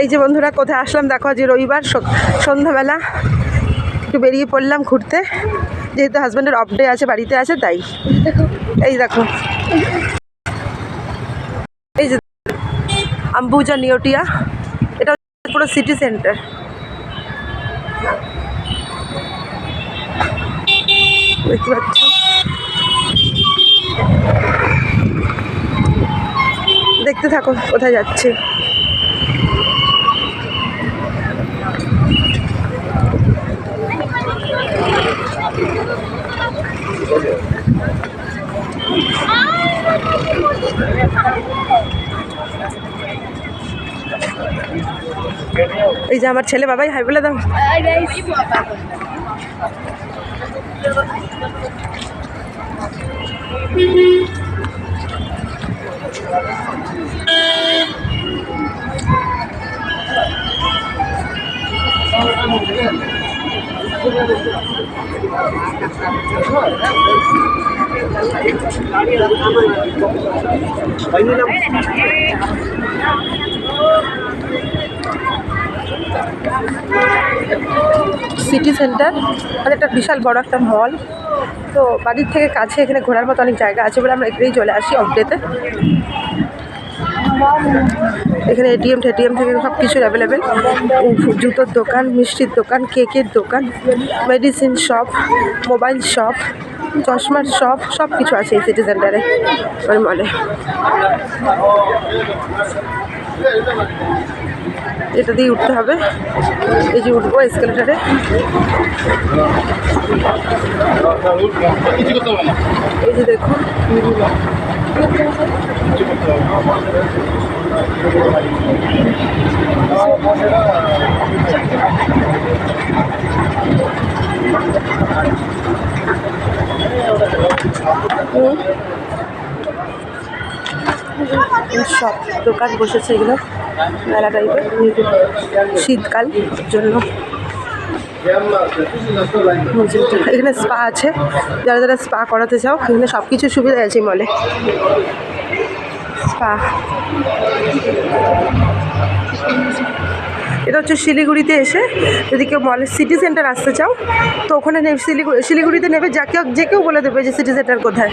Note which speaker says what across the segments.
Speaker 1: এই যে বন্ধুরা, কোথায় আসলাম দেখো আজ রবিবার সন্ধ্যাবেলা একটু বেরিয়ে পড়লাম ঘুরতে। যেহেতু হাজব্যান্ডের অফ ডে আছে, বাড়িতে আছে, তাই। এই দেখো। এই যে আম্বুজা নিওটিয়া, এটা পুরো সিটি সেন্টার দেখতে থাকো, কোথায় যাচ্ছে। এই যে আমার ছেলে বাবাই হাই বলে দাও। সিটি সেন্টার মানে একটা বিশাল বড় একটা মল। তো বাড়ির থেকে কাছে এখানে ঘোরার মতো অনেক জায়গা আছে বলে আমরা এখানেই চলে আসি অফডেতে এখানে এটিএম টেটিএম থেকে সব কিছুর অ্যাভেলেবেল জুতোর দোকান, মিষ্টির দোকান, কেকের দোকান মেডিসিন শপ মোবাইল শপ চশমার শপ সব কিছু আছে এই সিটি সেন্টারে ওই মলে এটা দিয়ে উঠতে হবে। এই যে উঠবো এসকেলেটারে এই যে দেখুন। হুম। সব দোকান বসেছে এগুলো, মেলা টাইপের শীতকাল জন্য। এখানে স্পা আছে। যারা যারা স্পা করাতে চাও, এখানে সব কিছু সুবিধা আছে মলে স্পা এটা হচ্ছে শিলিগুড়িতে এসে যদি কেউ মলের সিটি সেন্টার আসতে চাও, তো ওখানে শিলিগুড়ি শিলিগুড়িতে নেবে যা কেউ যে কেউ বলে দেবে যে সিটি সেন্টার কোথায়।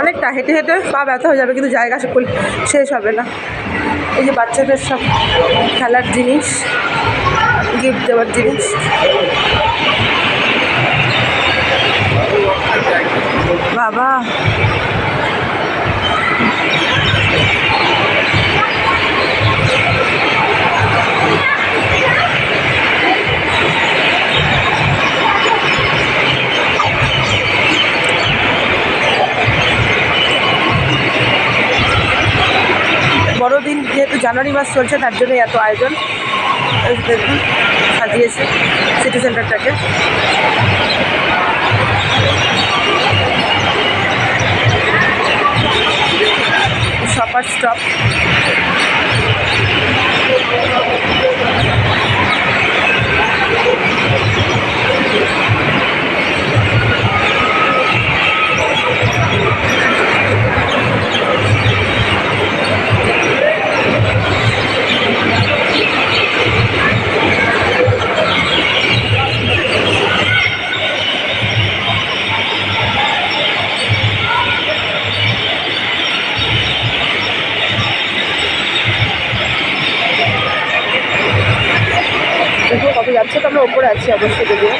Speaker 1: অনেকটা, হেঁটে হেঁটে পা ব্যথা হয়ে যাবে, কিন্তু জায়গা শেষ হবে না। এই যে বাচ্চাদের সব খেলার জিনিস গিফট দেওয়ার জিনিস। বাবা! জানুয়ারি মাস চলছে তার জন্যই এত আয়োজন। দেখুন সাজিয়েছে সিটি সেন্টারটাকে শপার স্টপ দেখুন কত যাচ্ছে তো আমরা ওপরে আছি অবশ্যই যদিও।